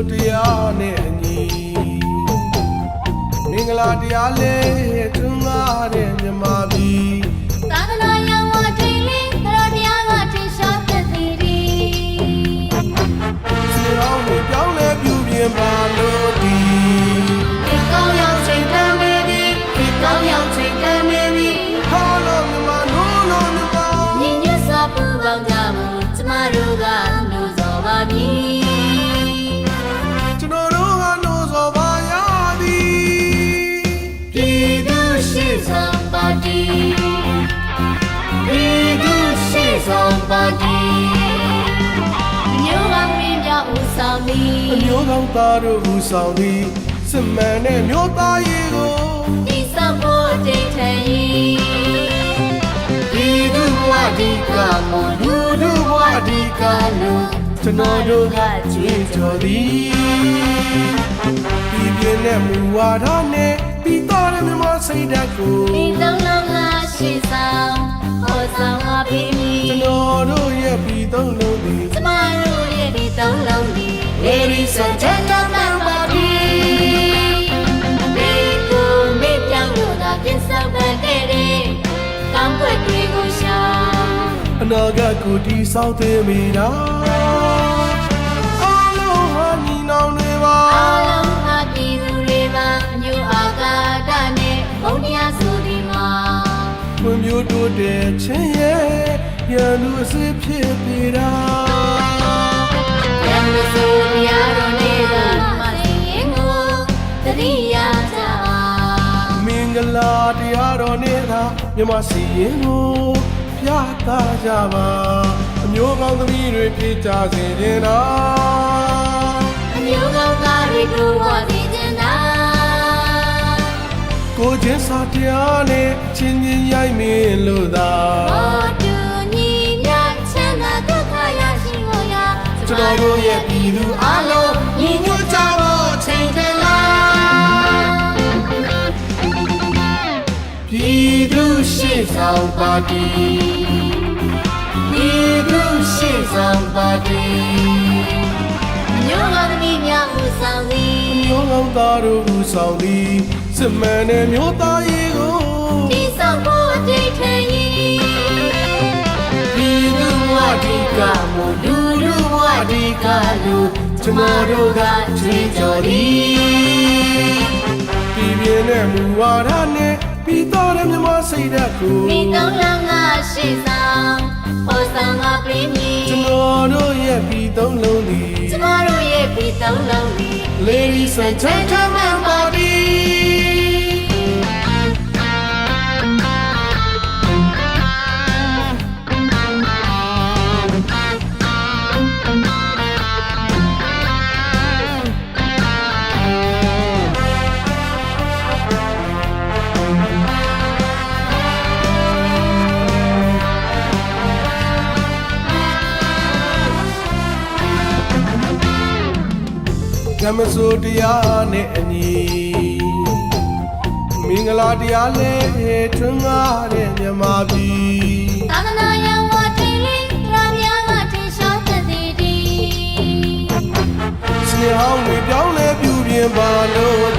မစိုးတရားနဲ့အညီမင်္ဂလာတရားလေးထွန်းကားတဲ့မြမပြည် သည်အမျိုးကောင်းသားတို့ဦးဆောင်သည်စစ်မှန်တဲ့မျိုးသားရေးကိုဒီစဖို့တိတ်ထန်ဒီသူဘဝဒီကမလူလူဘဝဒီကလူကျွန်တော်တို့ကကြွေးကြော်သည်ဒီပြင်းတဲ့မူဝါဒနဲ့ပြီးတော့တဲ့မြမစိတ်ဓာတ်ကိုဒီလုံးလုံးကရှိဆောင်ဟောဆောင်ပါပြီမည်ကျွန်တော်တို့ရဲ့ပြီးတော့လုံးသည်ကျမတို့ရဲ့ဒီသုံးလုံးဒီ Ladies and gentlemen ပါပြီဒီကိုမေ့ပြောင်းလို့သာပြင်ဆောင်တဲ့တဲ့ကောင်းွက်တွေကိုရှာအနာဂတ်ကိုတည်ဆောက်သိမိတာအားလုံးဟာညီနောင်တွေပါအားလုံးဟာပြည်သူတွေပါအညူအာကာဒနဲ့ဘုံတရားဆိုဒီမှာမမျိုးတို့တဲ့ချင်းရဲ့ရန်သူအစစ်ဖြစ်ပေတာ ရန်မဆိုတရားတော်တွေကမသိရင်ကိုတတိယကြပါမင်္ဂလာတရားတော်နဲ့သာမြမစီရင်ကိုပြသကြပါအမျိုးကောင်းသမီးတွေဖြစ်ကြစေခြင်းသာအမျိုးကောင်းသားတွေကိုဝါစီကျင်တာကိုချင်းစာတရားနဲ့ချင်းချင်းရိုက်မင်းလို့သာ ဆောင်ပါတီပြည်သူရှေ့ဆောင်ပါတီမျိုးကောင်းသမီးများဦးဆောင်သည်မျိုးကောင်းသားတို့ဦးဆောင်သည်စစ်မှန်တဲ့မျိုးသားရေးကိုဒီဆောင်ဖို့အတိတ်ထဲရင်ပြည်သူဝဒီကမလူလူဝဒီကလူကျွန်တော်တို့ကချွေးကြော်သည်ပြည်ပြင်းတဲ့မူဝါဒနဲ့ ပြီးတော့တဲ့မြမစိတ်ဓာတ်ကိုဒီသုံးလုံးကရှိဆောင်ဟောဆောင်ပါပြီမည်ကျွန်တော်တို့ရဲ့ပြည်သုံးလုံးသည်ကျမတို့ရဲ့ပြည်သုံးလုံးဒီ Ladies and gentlemen body မ္မစိုးတရားနဲ့အညီမင်္ဂလာတရားလေးထွန်းကားတဲ့မြမပြည်သာသနာယဝထိန်လေးသရမြားကထင်ရှားသက်သေးသည်စနေဟောင်းတွေပြောင်းလဲပြုပြင်ပါလို့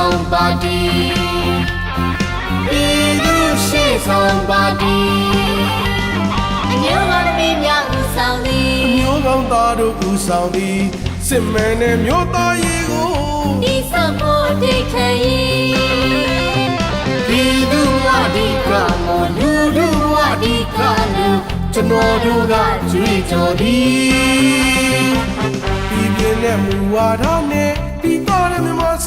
ဆောင်ပါတီပြည်သူရှေ့ဆောင်ပါတီအမျိုးကောင်းသမီးများဦးဆောင်သည်မျိုးကောင်းသားတို့ဦးဆောင်သည်စစ်မှန်တဲ့မျိုးသားရေးကိုဒီဆောင်ဖို့အတိတ်ထဲရင်ပြည်သူဝဒီကမလူလူဝဒီကလူကျွန်တော်တို့ကကြွေးကြော်သည်ပြည်ပြင်းတဲ့မူဝါဒနဲ့ပြီးတော့တဲ့မြမ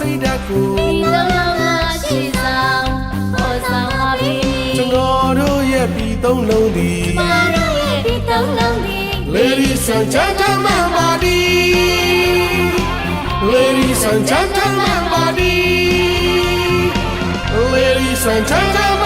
စိတ်ဓာတ်ကိုဒီလုံးလုံးကရှိဆောင်ဟောဆောင်ပါပြီကျွန်တော်တို့ရဲ့ပြည်သုံးလုံးသည်ကျမတို့ရဲ့ဒီသုံးလုံးဒီ Ladies and gentlemen body Ladies and gentlemen body Ladies and gentlemen